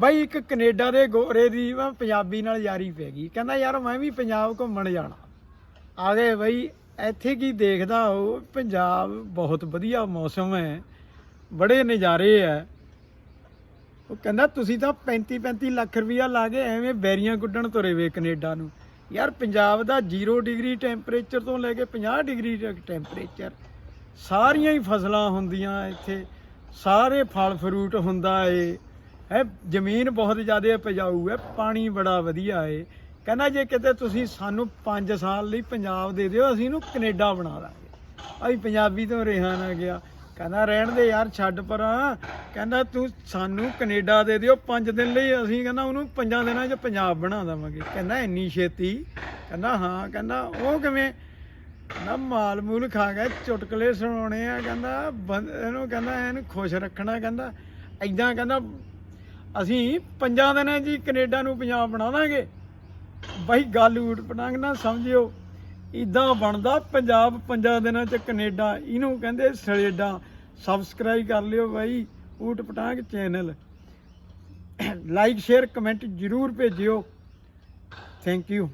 ਬਾਈ ਇੱਕ ਕੈਨੇਡਾ ਦੇ ਗੋਰੇ ਦੀ ਮੈਂ ਪੰਜਾਬੀ ਨਾਲ ਯਾਰੀ ਪੈ ਗਈ। ਕਹਿੰਦਾ, ਯਾਰ, ਮੈਂ ਵੀ ਪੰਜਾਬ ਘੁੰਮਣ ਜਾਣਾ। ਆ ਗਏ ਬਾਈ, ਇੱਥੇ ਕੀ ਦੇਖਦਾ ਹੋ ਪੰਜਾਬ ਬਹੁਤ ਵਧੀਆ ਮੌਸਮ ਹੈ। ਬੜੇ ਨਜ਼ਾਰੇ ਹੈ। ਉਹ ਕਹਿੰਦਾ, ਤੁਸੀਂ ਤਾਂ 35 35 ਲੱਖ ਰੁਪਇਆ ਲਾ ਕੇ ਐਵੇਂ ਬੈਰੀਆਂ ਗੁੱਡਣ ਤੁਰੇ ਵੇ ਕੈਨੇਡਾ ਨੂੰ। ਯਾਰ, ਪੰਜਾਬ ਦਾ 0 ਡਿਗਰੀ ਟੈਂਪਰੇਚਰ ਤੋਂ ਲੈ ਕੇ 50 ਡਿਗਰੀ ਤੱਕ ਟੈਂਪਰੇਚਰ। ਸਾਰੀਆਂ ਹੀ ਫਸਲਾਂ ਹੁੰਦੀਆਂ ਇੱਥੇ। ਸਾਰੇ ਫਲ ਫਰੂਟ ਹੁੰਦਾ ਏ। ਹੈ, ਜ਼ਮੀਨ ਬਹੁਤ ਜ਼ਿਆਦਾ ਉਪਜਾਊ ਹੈ, ਪਾਣੀ ਬੜਾ ਵਧੀਆ ਏ ਕਹਿੰਦਾ ਜੇ ਕਿਤੇ ਤੁਸੀਂ ਸਾਨੂੰ 5 ਸਾਲ ਲਈ ਪੰਜਾਬ ਦੇ ਦਿਓ, ਅਸੀਂ ਇਹਨੂੰ ਕੈਨੇਡਾ ਬਣਾ ਦਾਂਗੇ। ਅਸੀਂ ਪੰਜਾਬੀ ਤੋਂ ਰਿਹਾ ਨਾ ਗਿਆ। ਕਹਿੰਦਾ ਰਹਿਣ ਦੇ ਯਾਰ, ਛੱਡ ਪਰਾਂ। ਕਹਿੰਦਾ ਤੂੰ ਸਾਨੂੰ ਕੈਨੇਡਾ ਦੇ ਦਿਓ 5 ਦਿਨ ਲਈ ਅਸੀਂ ਕਹਿੰਦਾ ਉਹਨੂੰ 5 ਦਿਨਾਂ 'ਚ ਪੰਜਾਬ ਬਣਾ ਦੇਵਾਂਗੇ। ਕਹਿੰਦਾ ਇੰਨੀ ਛੇਤੀ? ਕਹਿੰਦਾ ਹਾਂ, ਕਹਿੰਦਾ ਉਹ ਕਿਵੇਂ? ਕਹਿੰਦਾ ਮਾਲ ਮੂਲ ਖਾ ਕੇ ਚੁਟਕਲੇ ਸੁਣਾਉਣੇ ਆ, ਕਹਿੰਦਾ ਬੰਦ- ਇਹਨੂੰ ਕਹਿੰਦਾ ਇਹਨੂੰ ਖੁਸ਼ ਰੱਖਣਾ, ਕਹਿੰਦਾ ਐਦਾਂ ਕਹਿੰਦਾ ਅਸੀਂ ਪੰਜਾਂ ਦਿਨਾਂ 'ਚ ਹੀ ਕੈਨੇਡਾ ਨੂੰ ਪੰਜਾਬ ਬਣਾ ਦਾਂਗੇ। ਬਾਈ ਗੱਲ ਊਟ ਪਟਾਂਗ ਨਾ ਸਮਝਿਓ ਇਦਾਂ ਬਣਦਾ ਪੰਜਾਬ ਪੰਜਾਂ ਦਿਨਾਂ 'ਚ ਕੈਨੇਡਾ, ਇਹਨੂੰ ਕਹਿੰਦੇ ਸਲੇਡਾ। ਸਬਸਕ੍ਰਾਈਬ ਕਰ ਲਿਓ ਬਾਈ Oot Patang channel. Like share comment ਜਰੂਰ ਭੇਜਿਓ। Thank you